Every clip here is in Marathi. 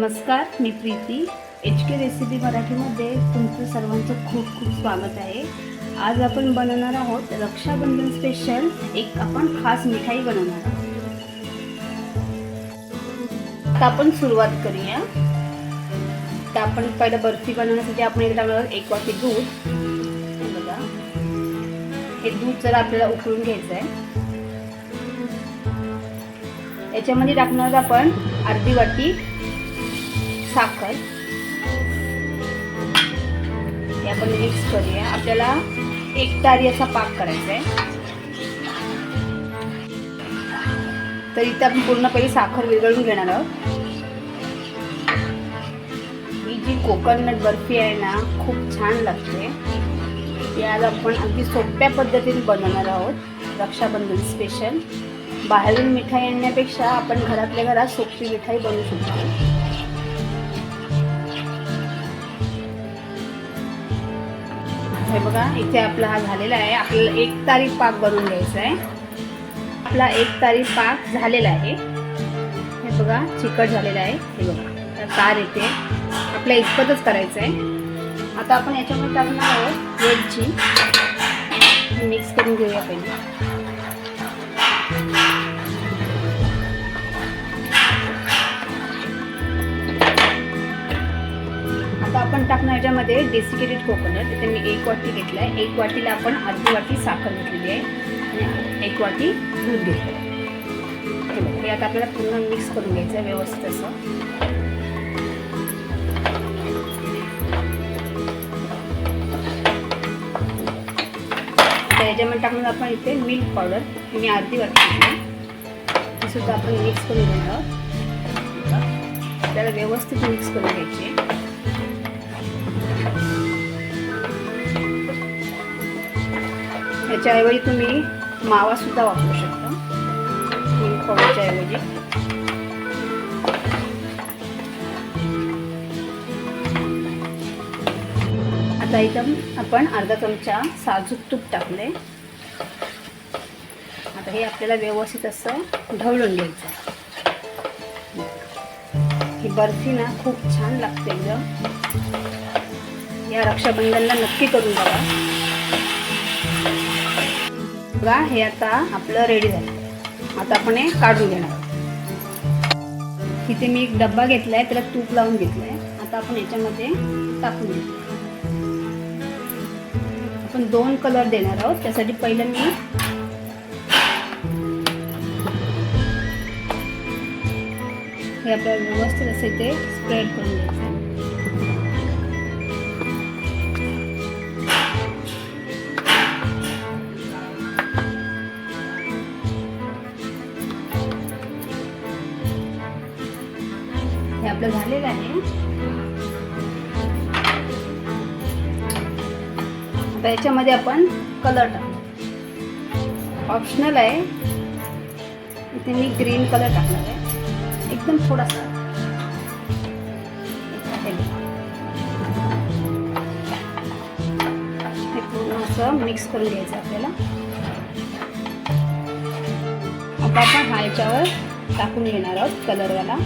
नमस्कार मी प्रीती. एच के रेसिपी मराठीमध्ये तुमचं सर्वांचं खूप खूप स्वागत आहे. आज आपण बनवणार आहोत रक्षाबंधन स्पेशल एक आपण खास मिठाई बनवणार आहोत. आता आपण सुरुवात करूया. तर आपण पहिलं बर्फी बनवण्यासाठी आपण एक लागणार एक वाटी दूध. हे बघा. हे दूध जरा आपल्याला उकळून घ्यायचं आहे याच्यामध्ये टाकणार आपण अर्धी वाटी साखर. हे आपण मिक्स करूया. आपल्याला एक तारी असा पाक करायचा आहे. तर इथे आपण पूर्ण पहिले साखर विरघळून घेणार आहोत. ही जी कोकोनट बर्फी आहे ना खूप छान लागते. ती आज आपण अगदी सोप्या पद्धतीने बनवणार आहोत. रक्षाबंधन स्पेशल बाहेरून मिठाई आणण्यापेक्षा आपण घरातल्या घरात सोपी मिठाई बनवू शकतो. हे बघा इथे आपला हा झालेला आहे. आपल्याला एक तारीख पाक बनवून घ्यायचा आहे. आपला एक तारीख पाक झालेला आहे. हे बघा चिकट झालेला आहे. हे बघा तार येते. आपल्या इतपतच करायचं आहे. आता आपण याच्यामध्ये टाकणार आहोत वेलची. मिक्स करून घेऊया पहिले. टाकणार याच्यामध्ये डेसिकेटेड कोकोनट तिथे मी एक वाटी घेतला आहे एक वाटीला आपण अर्धी वाटी साखर घेतलेली आहे. आणि एक वाटी दूध घेतलं आहे हे आता आपल्याला पूर्ण मिक्स करून घ्यायचं आहे व्यवस्थित असं. तर याच्यामध्ये टाकून आपण इथे मिल्क पावडर मी अर्धी वाटी घेतली. ते सुद्धा आपण मिक्स करून घेणार त्याला व्यवस्थित मिक्स करून घ्यायची आहे. याच्याऐवजी तुम्ही मावासुद्धा वापरू शकता. मिल्क पावडरच्या ऐवजी. आता इथं आपण अर्धा चमचा साजूक तूप टाकले. आता हे आपल्याला व्यवस्थित असं ढवळून घ्यायचं ही बर्फी ना खूप छान लागते एकदम. या रक्षाबंधनला नक्की करून बघा. बघा हे आता आपलं रेडी झालं. आता आपण हे काढून घेणार. तिथे इथे मी एक डब्बा घेतला आहे त्याला तूप लावून घेतलं आहे आता आपण याच्यामध्ये टाकून घेऊ. आपण दोन कलर देणार आहोत. त्यासाठी पहिलं मी हे आपल्याला व्यवस्थित असं इथे स्प्रेड करून घ्यायचं आपलं झालेलं आहे. आता याच्यामध्ये आपण कलर टाकू. ऑप्शनल आहे. इथे मी ग्रीन कलर टाकणार आहे. एकदम थोडासा. हे पूर्ण असं मिक्स करून घ्यायचं आपल्याला. आता आपण हा याच्यावर टाकून घेणार आहोत कलरवाला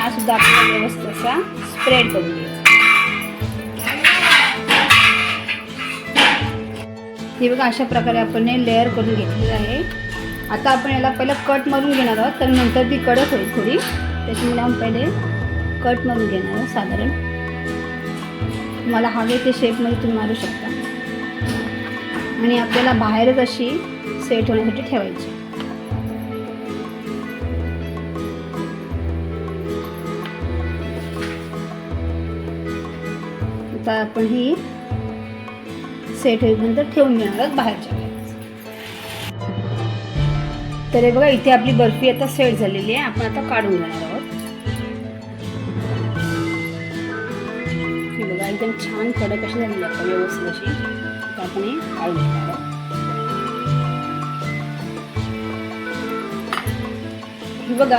हा सुद्धा आपल्याला व्यवस्थित असा स्प्रेड करून घ्यायचा. हे बघा अशा प्रकारे आपण हे लेअर करून घेतलेलं आहे. आता आपण याला पहिलं कट मारून घेणार आहोत तर नंतर ती कडक होईल थोडी. त्याच्यामुळे आपण पहिले कट मारून घेणार आहोत साधारण. तुम्हाला हवे ते शेपमध्ये तुम्ही मारू शकता. आणि आपल्याला बाहेरच अशी सेट होण्यासाठी ठेवायची. आता आपण ही सेट होईपर्यंत ठेवून घेणार आहोत बाहेरच्या तर हे बघा इथे आपली बर्फी आता सेट झालेली आहे. आपण आता काढून घेणार आहोत. बघा एकदम छान कडक अशी झालेली आहे आता व्यवस्थित अशी. आपण हे काढून घेणार आहोत. बघा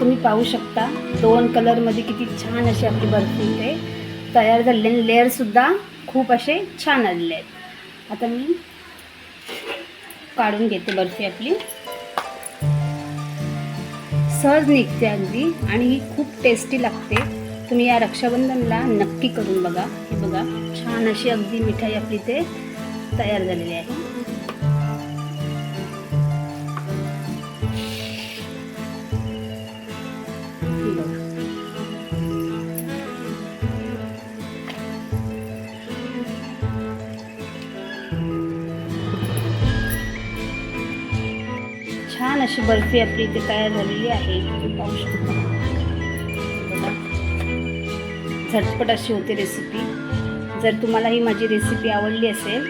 तुम्ही पाहू शकता दोन कलरमध्ये किती छान अशी आपली बर्फी आहे. तयार झालेले आणि सुद्धा खूप असे छान आलेले आहेत. आता मी काढून घेते बर्फी आपली. सहज निघते अगदी आणि ही खूप टेस्टी लागते. तुम्ही या रक्षाबंधनला नक्की करून बघा. हे बघा छान अशी अगदी मिठाई आपली ते तयार झालेली आहे. बघा. छान अशी बर्फी आपली इथे तयार झालेली आहे. पाहू शकता. बघा. झटपट अशी होते रेसिपी जर तुम्हाला ही माझी रेसिपी आवडली असेल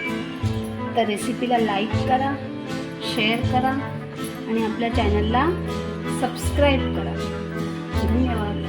तर रेसिपीला लाईक करा शेअर करा आणि आपल्या चॅनलला सबस्क्राईब करा. धन्यवाद.